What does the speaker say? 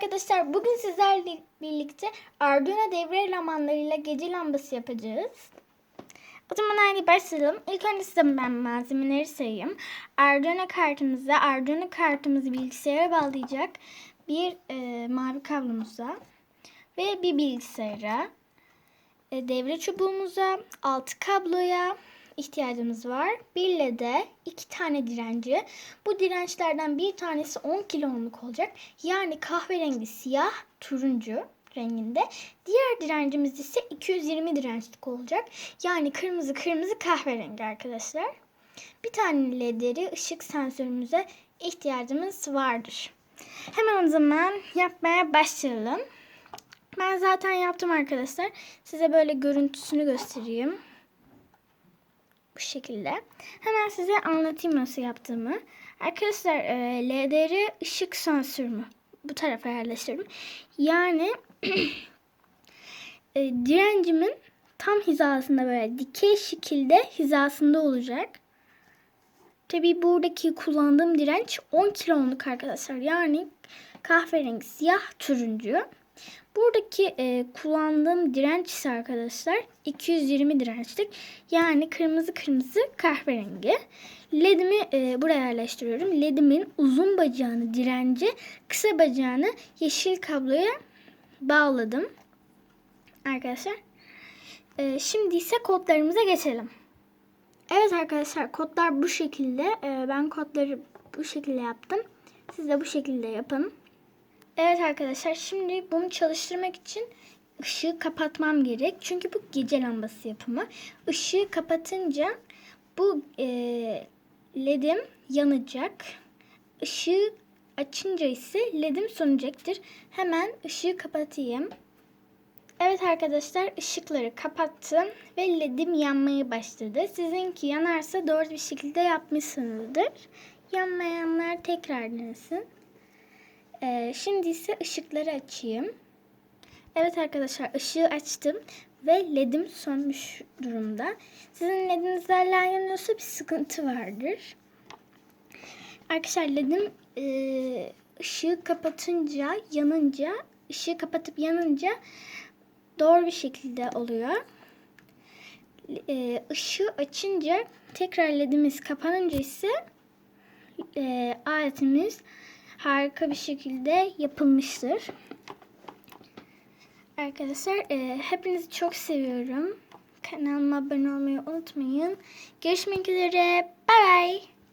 arkadaşlar bugün sizlerle birlikte Arduino devre elemanlarıyla gece lambası yapacağız. O zaman hadi başlayalım. İlk önce size ben malzemeleri sayayım. Arduino kartımıza, Arduino kartımızı bilgisayara bağlayacak bir e, mavi kablomuza ve bir bilgisayara, e, devre çubuğumuza, altı kabloya ihtiyacımız var. Bir de iki tane direnci. Bu dirençlerden bir tanesi 10 kilo olacak. Yani kahverengi siyah, turuncu renginde. Diğer direncimiz ise 220 dirençlik olacak. Yani kırmızı kırmızı kahverengi arkadaşlar. Bir tane lederi ışık sensörümüze ihtiyacımız vardır. Hemen o zaman yapmaya başlayalım. Ben zaten yaptım arkadaşlar. Size böyle görüntüsünü göstereyim. Bu şekilde. Hemen size anlatayım nasıl yaptığımı. Arkadaşlar e, LDR ışık sensörümü bu tarafa yerleştirdim. Yani e, direncimin tam hizasında böyle dikey şekilde hizasında olacak. Tabii buradaki kullandığım direnç 10 kilo ohmluk arkadaşlar. Yani kahverengi siyah turuncu. Buradaki e, kullandığım direnç ise arkadaşlar 220 dirençlik. Yani kırmızı kırmızı kahverengi. LED'imi e, buraya yerleştiriyorum. LED'imin uzun bacağını direnci, kısa bacağını yeşil kabloya bağladım. Arkadaşlar. E, şimdi ise kodlarımıza geçelim. Evet arkadaşlar kodlar bu şekilde. E, ben kodları bu şekilde yaptım. Siz de bu şekilde yapın. Evet arkadaşlar şimdi bunu çalıştırmak için ışığı kapatmam gerek. Çünkü bu gece lambası yapımı. Işığı kapatınca bu e, ledim yanacak. Işığı açınca ise ledim sönacaktır. Hemen ışığı kapatayım. Evet arkadaşlar ışıkları kapattım ve ledim yanmaya başladı. Sizinki yanarsa doğru bir şekilde yapmışsınızdır. Yanmayanlar tekrar denesin. Ee, şimdi ise ışıkları açayım. Evet arkadaşlar ışığı açtım ve ledim sönmüş durumda. Sizin lediniz hala yanıyorsa bir sıkıntı vardır. Arkadaşlar ledim e, ışığı kapatınca yanınca ışığı kapatıp yanınca doğru bir şekilde oluyor. E, ışığı açınca tekrar ledimiz kapanınca ise e, aletimiz harika bir şekilde yapılmıştır. Arkadaşlar e, hepinizi çok seviyorum. Kanalıma abone olmayı unutmayın. Görüşmek üzere. Bye bye.